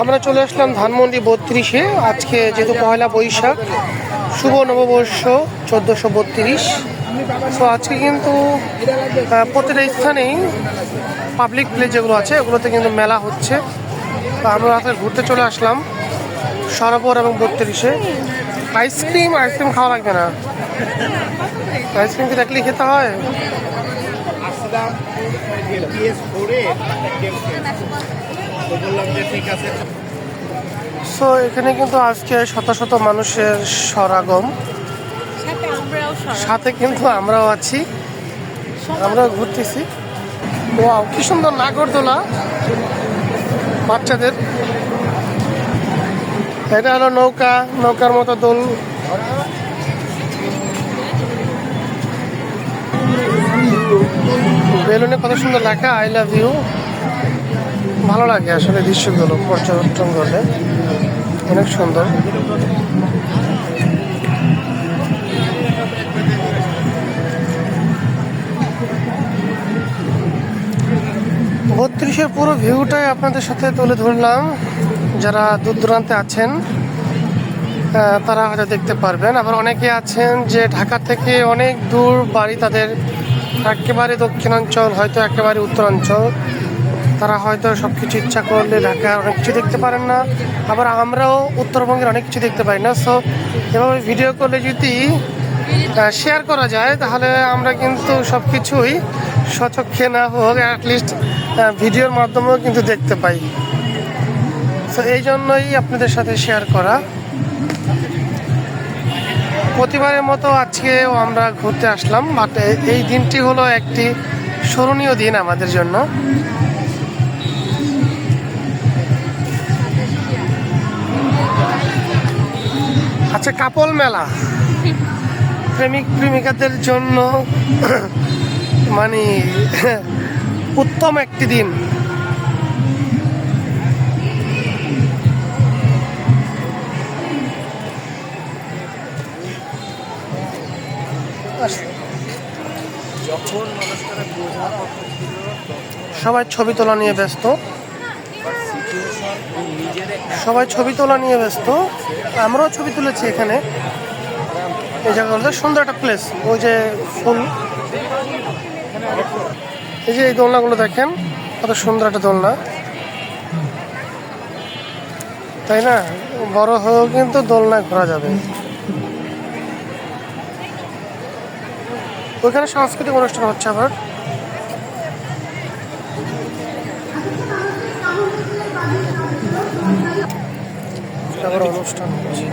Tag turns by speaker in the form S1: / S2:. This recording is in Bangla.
S1: আমরা চলে আসলাম ধানমন্ডি বত্রিশে। আজকে যেহেতু পয়লা বৈশাখ, শুভ নববর্ষ চোদ্দোশো বত্রিশ। সো আজকে কিন্তু প্রতিটা স্থানেই পাবলিক প্লেস যেগুলো আছে, ওগুলোতে কিন্তু মেলা হচ্ছে। তো আমরা রাতে ঘুরতে চলে আসলাম সরোবর এবং বত্রিশে। আইসক্রিম আইসক্রিম খাওয়া লাগবে না। আইসক্রিম কি দেখলে খেতে হয়?
S2: আসলাম পিএস ফোরে গেম তো বললাম যে ঠিক আছে।
S1: সো এখানে কিন্তু আজকে শত শত মানুষের সরাগম
S3: সাথে আমরাও সরাসরি
S1: সাথে কিন্তু আমরাও আছি। আমরাও ঘুরতেছি। ও কি সুন্দর নাগরদোলা। বাচ্চাদের। এটা হলো নৌকা নৌকার মতো দোল। বেলুনে কত সুন্দর লেখা আই লাভ ইউ ভালো লাগে আসলে দৃশ্যগুলো, পর্যটন করলে অনেক সুন্দর। বত্রিশের পুরো ভিউটাই আপনাদের সাথে তুলে ধরলাম। যারা দূর দূরান্তে আছেন তারা হয়তো দেখতে পারবেন। আবার অনেকে আছেন যে ঢাকা থেকে অনেক দূর বাড়ি তাদের, একেবারে দক্ষিণাঞ্চল, হয়তো একেবারে উত্তরাঞ্চল। তারা হয়তো সব কিছু ইচ্ছা করলে ঢাকার অনেক কিছু দেখতে পারেন না। আবার আমরাও উত্তরবঙ্গের অনেক কিছু দেখতে পাই না। সো এভাবে ভিডিও করলে যদি শেয়ার করা যায়, তাহলে আমরা কিন্তু সব কিছুই সচক্ষে না হোক অ্যাটলিস্ট ভিডিওর মাধ্যমেও কিন্তু দেখতে পাই। তো এই জন্যই আপনাদের সাথে শেয়ার করা। প্রতিবারের মতো আজকেও আমরা ঘুরতে আসলাম বাট এই দিনটি হলো একটি স্মরণীয় দিন আমাদের জন্য। আচ্ছা কাপল মেলা। প্রেমিক, প্রেমিকাদের জন্য মানে উত্তম একটি দিন। সবাই ছবি তোলা নিয়ে ব্যস্ত। সবাই ছবি তোলা নিয়ে ব্যস্ত। আমরাও ছবি তুলেছি এখানে। এই জায়গাগুলোতে সুন্দর একটা প্লেস ওই যে ফুল। এই যে এই দোলনাগুলো দেখেন, কত সুন্দর একটা দোলনা। তাই না? বড় হয়েও কিন্তু দোলনায় ঘোরা যাবে। ওইখানে সাংস্কৃতিক অনুষ্ঠান হচ্ছে আবার। আবার অনুষ্ঠান হচ্ছে।